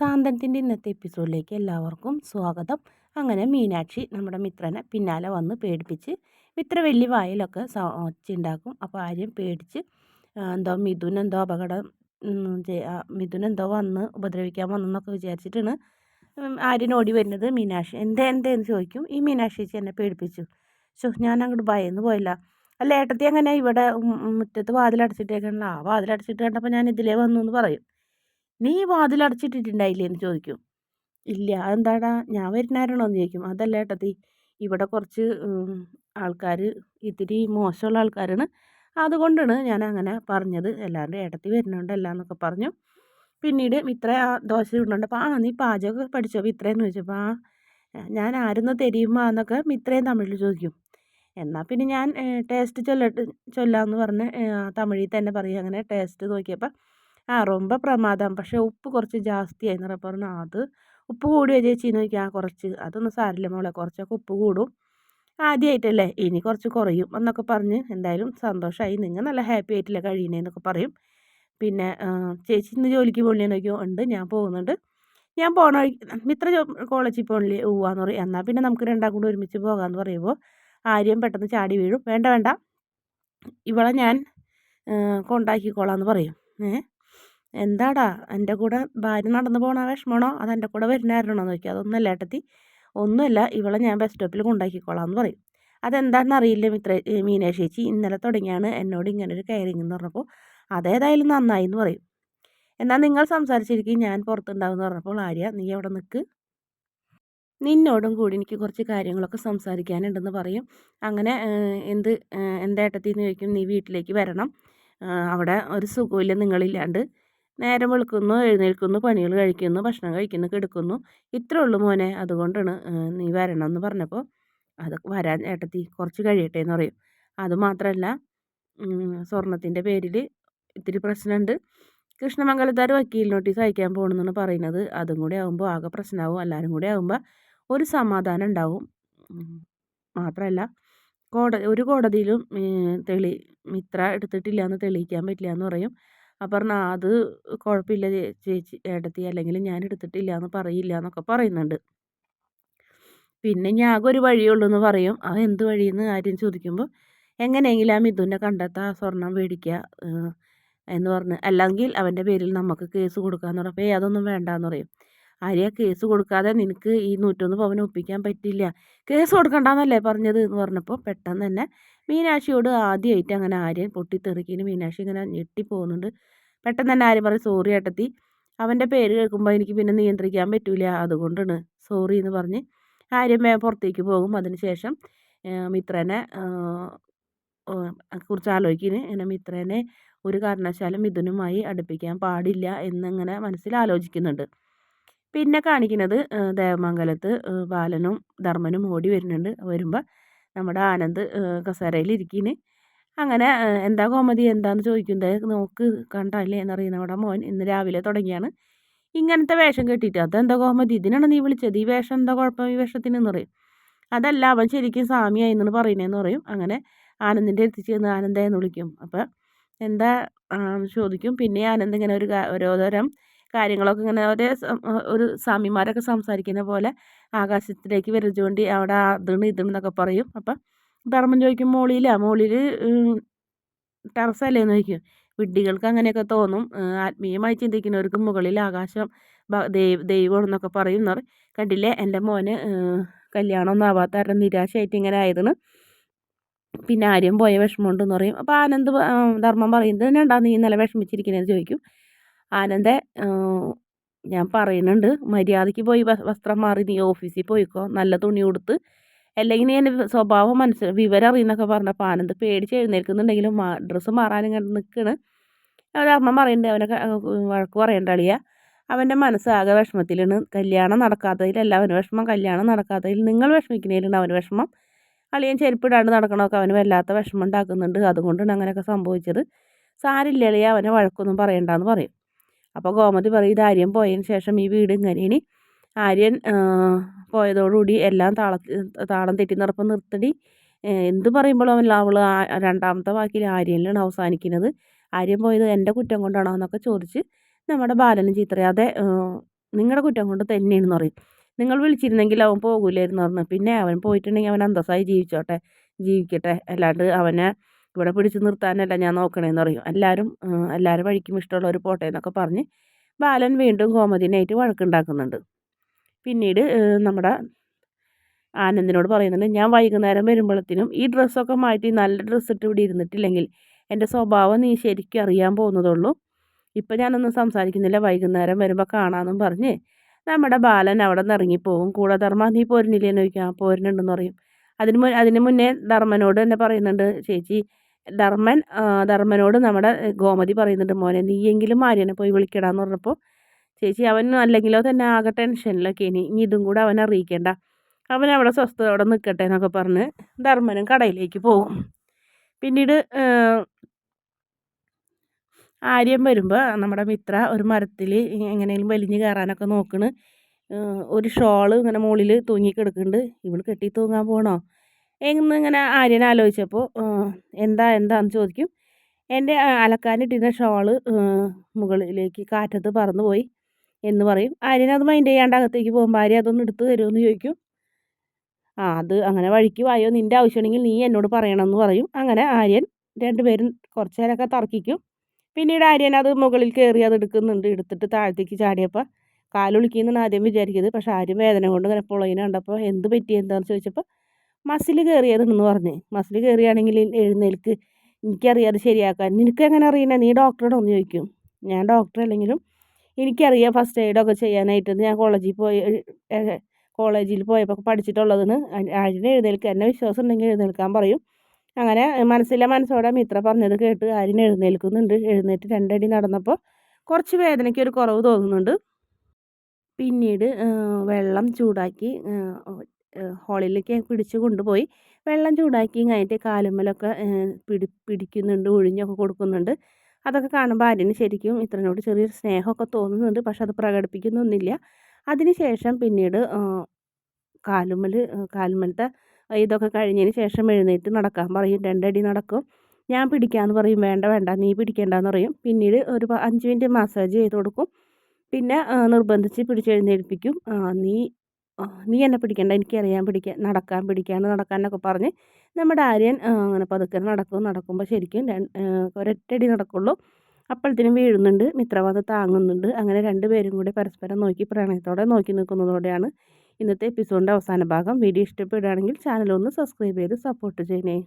സാന്തനത്തിന്റെ ഇന്നത്തെ എപ്പിസോഡിലേക്ക് എല്ലാവർക്കും സ്വാഗതം. അങ്ങനെ മീനാക്ഷി നമ്മുടെ മിത്രനെ പിന്നാലെ വന്ന് പേടിപ്പിച്ച് മിത്ര വലിയ വായിലൊക്കെ ഒച്ചുണ്ടാക്കും അപ്പോൾ ആര്യം പേടിച്ച് എന്തോ മിഥുൻ എന്തോ അപകടം മിഥുൻ എന്തോ വന്ന് ഉപദ്രവിക്കാൻ വന്നെന്നൊക്കെ വിചാരിച്ചിട്ടാണ് ആര്യൻ ഓടി വരുന്നത് മീനാക്ഷി. എന്തേ എന്തേന്ന് ചോദിക്കും. ഈ മീനാക്ഷി ചേച്ചി എന്നെ പേടിപ്പിച്ചു. ശോ ഞാൻ അങ്ങോട്ട് ഭയന്ന് പോയില്ല. അല്ല ഏട്ടത്തി അങ്ങനെ ഇവിടെ മുറ്റത്ത് വാതിലടച്ചിട്ടേക്കണല്ലോ ആ വാതിലടച്ചിട്ട് കണ്ടപ്പോൾ ഞാൻ ഇതിലേ വന്നു എന്ന് പറയും. നീ വാതിലടച്ചിട്ടിട്ടുണ്ടായില്ലേ എന്ന് ചോദിക്കും. ഇല്ല അതെന്താടാ? ഞാൻ വരുന്നാരണോ എന്ന് ചോദിക്കും. അതല്ല ഏട്ടത്തി ഇവിടെ കുറച്ച് ആൾക്കാർ ഇത്തിരി മോശമുള്ള ആൾക്കാരാണ്. അതുകൊണ്ടാണ് ഞാൻ അങ്ങനെ പറഞ്ഞത്. എല്ലാവരും ഏട്ടത്തി വരുന്നുണ്ടല്ല എന്നൊക്കെ പറഞ്ഞു. പിന്നീട് മിത്ര ദോശ ചുടുന്നുണ്ട്. അപ്പോൾ ആ നീ പാചകമൊക്കെ പഠിച്ചോ? മിത്രയെന്ന് ചോദിച്ചപ്പോൾ ആ ഞാൻ ആരെന്ന് തരുമ്പോൾ എന്നൊക്കെ മിത്രയും തമിഴിൽ ചോദിക്കും. എന്നാൽ പിന്നെ ഞാൻ ടേസ്റ്റ് ചൊല്ലട്ട് ചൊല്ലാമെന്ന് പറഞ്ഞ് തമിഴിൽ തന്നെ പറയും. അങ്ങനെ ടേസ്റ്റ് നോക്കിയപ്പോൾ ആ റൊമ്പ പ്രമാദം. പക്ഷേ ഉപ്പ് കുറച്ച് ജാസ്തിയായി എന്ന് പറഞ്ഞു അത് ഉപ്പ് കൂടിയോ ചേച്ചിന്ന് ആ കുറച്ച്. അതൊന്നും സാരില്ല മോളെ. കുറച്ചൊക്കെ ഉപ്പ് കൂടും. ആദ്യമായിട്ടല്ലേ ഇനി കുറച്ച് കുറയും. എന്നൊക്കെ പറഞ്ഞ് എന്തായാലും സന്തോഷമായി നിങ്ങൾ നല്ല ഹാപ്പി ആയിട്ടില്ല കഴിയണേന്നൊക്കെ പറയും. പിന്നെ ചേച്ചി ഇന്ന് ജോലിക്ക് പോകണേന്നൊക്കെയോ നോക്കിയോ ഉണ്ട്. ഞാൻ പോകുന്നുണ്ട്. ഞാൻ പോകണ വഴി മിത്ര കോളേജിൽ പോകണില്ലേ ഊവാന്ന് പറയും. എന്നാൽ പിന്നെ നമുക്ക് രണ്ടാം കൂടെ ഒരുമിച്ച് പോകാമെന്ന് പറയുമ്പോൾ ആര്യം പെട്ടെന്ന് ചാടി വീഴും. വേണ്ട വേണ്ട. ഇവളെ ഞാൻ കൊണ്ടാക്കിക്കോളാം എന്ന് പറയും. ഏഹ് എന്താടാ? എന്റെ കൂടെ ഭാര്യ നടന്നു പോകണ വിഷമമാണോ? അത് എന്റെ കൂടെ വരുന്നാരണോ എന്ന് ചോദിക്കും. അതൊന്നുമല്ല ഏട്ടത്തി. ഒന്നുമല്ല ഇവളെ ഞാൻ ബസ് സ്റ്റോപ്പിൽ കൊണ്ടാക്കിക്കോളാം എന്ന് പറയും. അതെന്താണെന്ന് അറിയില്ല മിത്ര മീനാക്ഷി ചേച്ചി. ഇന്നലെ തുടങ്ങിയാണ് എന്നോട് ഇങ്ങനെ ഒരു കയറിങ് എന്ന് പറഞ്ഞപ്പോൾ. അതേതായാലും നന്നായി എന്ന് പറയും. എന്നാൽ നിങ്ങൾ സംസാരിച്ചിരിക്കും ഞാൻ പുറത്തുണ്ടാവും എന്ന് പറഞ്ഞപ്പോൾ ആര്യ നീ അവിടെ നിൽക്ക് നിന്നോടും കൂടി എനിക്ക് കുറച്ച് കാര്യങ്ങളൊക്കെ സംസാരിക്കാനുണ്ടെന്ന് പറയും. അങ്ങനെ എന്ത് എന്തേട്ടത്തിന്ന് ചോദിക്കും. നീ വീട്ടിലേക്ക് വരണം. അവിടെ ഒരു സുഖമില്ല നിങ്ങളില്ലാണ്ട്. നേരം വെളുക്കുന്നു എഴുന്നേൽക്കുന്നു പണികൾ കഴിക്കുന്നു ഭക്ഷണം കഴിക്കുന്നു കിടക്കുന്നു. ഇത്രേ ഉള്ളൂ മോനെ. അതുകൊണ്ടാണ് നീ വരണം എന്ന് പറഞ്ഞപ്പോൾ അത് വരാൻ ഏട്ടത്തി കുറച്ച് കഴിയട്ടെ എന്ന് പറയും അതുമാത്രമല്ല സ്വർണത്തിന്റെ പേരിൽ ഇത്തിരി പ്രശ്നമുണ്ട്. കൃഷ്ണമംഗലത്താർ വക്കീൽ നോട്ടീസ് അയക്കാൻ പോകണമെന്നാണ് പറയുന്നത്. അതും കൂടി ആകുമ്പോൾ ആകെ പ്രശ്നമാവും. എല്ലാവരും കൂടി ആകുമ്പോൾ ഒരു സമാധാനം ഉണ്ടാവും. മാത്രമല്ല കോട ഒരു കോടതിയിലും തെളി മിത്ര എടുത്തിട്ടില്ല എന്ന് തെളിയിക്കാൻ പറ്റില്ല എന്ന് പറയും. അപ്പം പറഞ്ഞാൽ അത് കുഴപ്പമില്ല ചേച്ചി ഏട്ടത്തി അല്ലെങ്കിൽ ഞാൻ എടുത്തിട്ടില്ല എന്ന് പറയില്ല എന്നൊക്കെ പറയുന്നുണ്ട്. പിന്നെ ഞാൻ ഒരു വഴിയേ ഉള്ളൂ എന്ന് പറയും. ആ എന്ത് വഴിയെന്ന്? ആരും ചോദിക്കുമ്പോൾ എങ്ങനെയെങ്കിലും ആ മിഥുനെ കണ്ടെത്താൻ സ്വർണം മേടിക്കുക എന്ന് പറഞ്ഞ് അല്ലെങ്കിൽ അവന്റെ പേരിൽ നമുക്ക് കേസ് കൊടുക്കാമെന്ന് പറഞ്ഞപ്പോൾ ഏ അതൊന്നും വേണ്ടാന്ന് പറയും. ആര്യ കേസ് കൊടുക്കാതെ നിനക്ക് ഈ നൂറ്റൊന്ന് പവൻ ഒപ്പിക്കാൻ പറ്റില്ല. കേസ് കൊടുക്കണ്ടെന്നല്ലേ പറഞ്ഞത്? എന്ന് പറഞ്ഞപ്പോൾ പെട്ടെന്ന് തന്നെ മീനാക്ഷിയോട് ആദ്യമായിട്ട് അങ്ങനെ ആര്യൻ പൊട്ടിത്തെറിക്കിന് മീനാക്ഷി ഇങ്ങനെ ഞെട്ടിപ്പോകുന്നുണ്ട് പെട്ടെന്ന് തന്നെ ആര്യൻ പറയും സോറി ഏട്ടത്തി അവന്റെ പേര് കേൾക്കുമ്പോൾ എനിക്ക് പിന്നെ നിയന്ത്രിക്കാൻ പറ്റൂല അതുകൊണ്ടാണ് സോറി എന്ന് പറഞ്ഞ് ആര്യം പുറത്തേക്ക് പോകും. അതിനുശേഷം മിത്രനെ കുറിച്ച് ആലോചിക്കുന്നു ഇങ്ങനെ മിത്രനെ ഒരു കാരണവശാലും മിഥുനുമായി അടുപ്പിക്കാൻ പാടില്ല എന്നിങ്ങനെ മനസ്സിൽ ആലോചിക്കുന്നുണ്ട്. പിന്നെ കാണിക്കുന്നത് ദേവമംഗലത്ത് ബാലനും ധർമ്മനും ഓടി വരുന്നുണ്ട്. വരുമ്പോൾ നമ്മുടെ ആനന്ദ് കസേരയിൽ ഇരിക്കുന്നു അങ്ങനെ എന്താ കോമതി എന്താന്ന് ചോദിക്കുന്നത് നോക്ക് കണ്ടല്ലേ എന്നറിയുന്ന നമ്മുടെ മോൻ ഇന്ന് രാവിലെ തുടങ്ങിയാണ്. ഇങ്ങനത്തെ വേഷം കെട്ടിയിട്ട് അതെന്താ കോമതി? ഇതിനാണ് നീ വിളിച്ചത്? ഈ വേഷം എന്താ കുഴപ്പം? ഈ വേഷത്തിന് എന്ന് പറയും. അതല്ല അവൻ ശരിക്കും സ്വാമിയായി എന്ന് പറയുന്നതെന്ന് പറയും. അങ്ങനെ ആനന്ദിന്റെ അടുത്ത് ചെന്ന് ആനന്ദയെന്ന് വിളിക്കും. അപ്പം എന്താ ചോദിക്കും. പിന്നെ ആനന്ദ് ഇങ്ങനെ ഒരു ഓരോ ഓരോതരം കാര്യങ്ങളൊക്കെ ഇങ്ങനെ ഒരേ ഒരു സ്വാമിമാരൊക്കെ സംസാരിക്കുന്ന പോലെ ആകാശത്തിലേക്ക് വരച്ചുകൊണ്ട് അവിടെ അതിണ് ഇതിണെന്നൊക്കെ പറയും. അപ്പം ധർമ്മം ചോദിക്കും മോളിയില്ല മോളിൽ ടെറസല്ലേ എന്ന് ചോദിക്കും. വിഡ്ഢികൾക്ക് അങ്ങനെയൊക്കെ തോന്നും. ആത്മീയമായി ചിന്തിക്കുന്നവർക്ക് മുകളിൽ ആകാശം ദൈവ ദൈവമാണെന്നൊക്കെ പറയും എന്നറി കണ്ടില്ലേ? എന്റെ മോന് കല്യാണമൊന്നും ആവാത്ത കാരണം നിരാശയായിട്ട് ഇങ്ങനെ ആയതാണ് പിന്നെ ആര്യം പോയ വിഷമമുണ്ടെന്ന് പറയും. അപ്പോൾ ആനന്ദ് ധർമ്മം പറയുന്നത് എന്നാ നീ ഇന്നലെ വിഷമിച്ചിരിക്കുന്നതെന്ന് ചോദിക്കും. ആനന്ദെ ഞാൻ പറയുന്നുണ്ട്. മര്യാദയ്ക്ക് പോയി വസ്ത്രം മാറി നീ ഓഫീസിൽ പോയിക്കോ. നല്ല തുണി ഉടുത്ത്. അല്ലെങ്കിൽ നീ എന്റെ സ്വഭാവം മനസ്സിൽ വിവരം അറിയുന്നൊക്കെ പറഞ്ഞപ്പോൾ ആനന്ദ് പേടിച്ച് എഴുന്നേൽക്കുന്നുണ്ടെങ്കിലും ഡ്രസ്സ് മാറാനും കണ്ട് നിൽക്കണ്. അമ്മ പറയുന്നുണ്ട് അവനെ വഴക്ക് പറയേണ്ട അളിയ. അവന്റെ മനസ്സാകെ വിഷമത്തിലാണ്. കല്യാണം നടക്കാത്തതിലല്ല അവന് വിഷമം. കല്യാണം നടക്കാത്തതിൽ നിങ്ങൾ വിഷമിക്കുന്നതിലാണ് അവന് വിഷമം. അളിയൻ ചെരുപ്പിടാണ്ട് നടക്കണമൊക്കെ അവന് വല്ലാത്ത വിഷമം ഉണ്ടാക്കുന്നുണ്ട്. അതുകൊണ്ടാണ് അങ്ങനെയൊക്കെ സംഭവിച്ചത്. സാരില്ല അളിയ അവനെ വഴക്കൊന്നും പറയണ്ടെന്ന് പറയും. അപ്പോൾ ഗോമതി പറയും ഇത് ആര്യൻ പോയതിന് ശേഷം ഈ വീട് ഇങ്ങനെ. ഇനി ആര്യൻ പോയതോടുകൂടി എല്ലാം താള താളം തെറ്റി നിറപ്പം നിർത്തടി. എന്ത് പറയുമ്പോഴും അവൻ അവൾ രണ്ടാമത്തെ വാക്കിൽ ആര്യനിലാണ് അവസാനിക്കുന്നത്. ആര്യൻ പോയത് എന്റെ കുറ്റം കൊണ്ടാണോ? എന്നൊക്കെ ചോദിച്ച് നമ്മുടെ ബാലനും ചിത്രയാതെ നിങ്ങളുടെ കുറ്റം കൊണ്ട് തന്നെയാണെന്ന് പറയും. നിങ്ങൾ വിളിച്ചിരുന്നെങ്കിൽ അവൻ പോകില്ലായിരുന്നു പറഞ്ഞു. പിന്നെ അവൻ പോയിട്ടുണ്ടെങ്കിൽ അവൻ അന്തസ്സായി ജീവിച്ചോട്ടെ ജീവിക്കട്ടെ. അല്ലാണ്ട് അവനെ ഇവിടെ പിടിച്ച് നിർത്താനല്ല ഞാൻ നോക്കണേന്ന് പറയും. എല്ലാവരും എല്ലാവരും വഴിക്കും ഇഷ്ടമുള്ളവർ പോട്ടെ എന്നൊക്കെ പറഞ്ഞ് ബാലൻ വീണ്ടും ഗോമതിനായിട്ട് വഴക്കുണ്ടാക്കുന്നുണ്ട് പിന്നീട് നമ്മുടെ ആനന്ദിനോട് പറയുന്നുണ്ട് ഞാൻ വൈകുന്നേരം വരുമ്പോഴത്തേനും ഈ ഡ്രസ്സൊക്കെ മാറ്റി നല്ല ഡ്രസ്സ് ഇട്ട് ഇവിടെ ഇരുന്നിട്ടില്ലെങ്കിൽ എന്റെ സ്വഭാവം നീ ശരിക്കും അറിയാൻ പോകുന്നതുള്ളൂ. ഇപ്പം ഞാനൊന്നും സംസാരിക്കുന്നില്ല. വൈകുന്നേരം വരുമ്പോൾ കാണാമെന്നും പറഞ്ഞ് നമ്മുടെ ബാലൻ അവിടെ നിന്ന് ഇറങ്ങിപ്പോവും. കൂടെ ധർമ്മ നീ പോരുന്നില്ലേന്ന് ചോദിക്കാം. പോരുന്നുണ്ടെന്ന് പറയും. അതിന് അതിന് മുന്നേ ധർമ്മനോട് തന്നെ പറയുന്നുണ്ട് ചേച്ചി ധർമ്മൻ ധർമ്മനോട് നമ്മുടെ ഗോമതി പറയുന്നുണ്ട് മോനെ നീയെങ്കിലും ആര്യനെ പോയി വിളിക്കടാന്ന് പറഞ്ഞപ്പോൾ ചേച്ചി അവൻ അല്ലെങ്കിലോ തന്നെ ആകെ ടെൻഷനിലൊക്കെ ഇനി ഇനി ഇതും കൂടെ അവനെ അറിയിക്കേണ്ട. അവൻ അവിടെ സ്വസ്ഥതയോടെ നിൽക്കട്ടെ എന്നൊക്കെ പറഞ്ഞ് ധർമ്മനും കടയിലേക്ക് പോകും. പിന്നീട് ആര്യം വരുമ്പോൾ നമ്മുടെ മിത്ര ഒരു മരത്തിൽ എങ്ങനെയെങ്കിലും വലിഞ്ഞ് കയറാനൊക്കെ നോക്കണ്. ഒരു ഷോൾ ഇങ്ങനെ മുകളിൽ തൂങ്ങി കിടക്കുന്നുണ്ട് ഇവൾ കെട്ടി തൂങ്ങാൻ പോകണോ എന്നിങ്ങനെ ആര്യൻ ആലോചിച്ചപ്പോൾ എന്താ എന്താന്ന് ചോദിക്കും. എന്റെ അലക്കാനിട്ടിരുന്ന ഷോൾ മുകളിലേക്ക് കാറ്റത്ത് പറന്നു പോയി എന്ന് പറയും. ആര്യൻ അത് മൈൻഡ് ചെയ്യാണ്ട് അകത്തേക്ക് പോകുമ്പോൾ ആര്യ അതൊന്ന് എടുത്ത് തരുമെന്ന് ചോദിക്കും. ആ അത് അങ്ങനെ വഴിക്ക് വായോ നിന്റെ ആവശ്യമുണ്ടെങ്കിൽ നീ എന്നോട് പറയണമെന്ന് പറയും. അങ്ങനെ ആര്യൻ രണ്ടുപേരും കുറച്ച് നേരമൊക്കെ തർക്കിക്കും. പിന്നീട് ആര്യൻ അത് മുകളിൽ കയറി അത് എടുക്കുന്നുണ്ട്. എടുത്തിട്ട് താഴത്തേക്ക് ചാടിയപ്പോൾ കാലൊളിക്കുന്നാണ് ആദ്യം വിചാരിക്കുന്നത്. പക്ഷേ ആര്യം വേദന കൊണ്ട് ഇങ്ങനെ പുളയിനെ കണ്ടപ്പോൾ എന്ത് പറ്റി എന്താണെന്ന് ചോദിച്ചപ്പോൾ മസിൽ കയറിയതെന്ന് പറഞ്ഞ്. മസിൽ കയറിയാണെങ്കിൽ എഴുന്നേൽക്ക്. എനിക്കറിയാം അത് ശരിയാക്കാൻ. നിനക്ക് എങ്ങനെ അറിയണേ നീ ഡോക്ടറോട് ഒന്ന് ചോദിക്കും. ഞാൻ ഡോക്ടർ അല്ലെങ്കിലും എനിക്കറിയാം ഫസ്റ്റ് എയ്ഡൊക്കെ ചെയ്യാനായിട്ട്. ഞാൻ കോളേജിൽ പോയി കോളേജിൽ പോയപ്പോൾ പഠിച്ചിട്ടുള്ളതെന്ന് അതിന് എഴുന്നേൽക്കുക എന്നെ വിശ്വാസം ഉണ്ടെങ്കിൽ എഴുന്നേൽക്കാൻ പറയും. അങ്ങനെ മനസ്സിലെ മനസ്സോടെ മിത്ര പറഞ്ഞത് കേട്ട് ആര്യൻ എഴുന്നേൽക്കുന്നുണ്ട്. എഴുന്നേറ്റ് രണ്ടടി നടന്നപ്പോൾ കുറച്ച് വേദനയ്ക്ക് ഒരു കുറവ് തോന്നുന്നുണ്ട്. പിന്നീട് വെള്ളം ചൂടാക്കി ഹോളിലേക്ക് പിടിച്ച് കൊണ്ടുപോയി വെള്ളം ചൂടാക്കി അതിന്റെ കാലുമ്മലൊക്കെ പിടി പിടിക്കുന്നുണ്ട് ഒഴിഞ്ഞൊക്കെ കൊടുക്കുന്നുണ്ട്. അതൊക്കെ കാണുമ്പോൾ ആര്യന് ശരിക്കും ഇത്രനോട് ചെറിയൊരു സ്നേഹമൊക്കെ തോന്നുന്നുണ്ട്. പക്ഷെ അത് പ്രകടിപ്പിക്കുന്നൊന്നുമില്ല. അതിന് ശേഷം പിന്നീട് കാലുമ്മൽ കാലുമ്മലത്തെ ഇതൊക്കെ കഴിഞ്ഞതിന് ശേഷം എഴുന്നേറ്റ് നടക്കാൻ പറയും. രണ്ടടി നടക്കും. ഞാൻ പിടിക്കാമെന്ന് പറയും. വേണ്ട വേണ്ട നീ പിടിക്കേണ്ടെന്ന് പറയും. പിന്നീട് ഒരു അഞ്ച് മിനിറ്റ് മസാജ് ചെയ്ത് കൊടുക്കും. പിന്നെ നിർബന്ധിച്ച് പിടിച്ചെഴുന്നേൽപ്പിക്കും നീ നീ എന്നെ പിടിക്കണ്ട എനിക്കറിയാൻ പിടിക്കാൻ നടക്കാൻ പിടിക്കാൻ നടക്കാനൊക്കെ പറഞ്ഞ് നമ്മുടെ ആര്യൻ അങ്ങനെ പതുക്കെ നടക്കും നടക്കുമ്പോൾ ശരിക്കും ഒരൊറ്റടി നടക്കുള്ളൂ. അപ്പോഴത്തേനും വീഴുന്നുണ്ട് മിത്രവാദ താങ്ങുന്നുണ്ട്. അങ്ങനെ രണ്ടുപേരും കൂടി പരസ്പരം നോക്കി പ്രണയത്തോടെ നോക്കി നിൽക്കുന്നതോടെയാണ് ഇന്നത്തെ എപ്പിസോഡിന്റെ അവസാന ഭാഗം. വീഡിയോ ഇഷ്ടപ്പെടുകയാണെങ്കിൽ ചാനൽ ഒന്ന് സബ്സ്ക്രൈബ് ചെയ്ത് സപ്പോർട്ട് ചെയ്യണേ.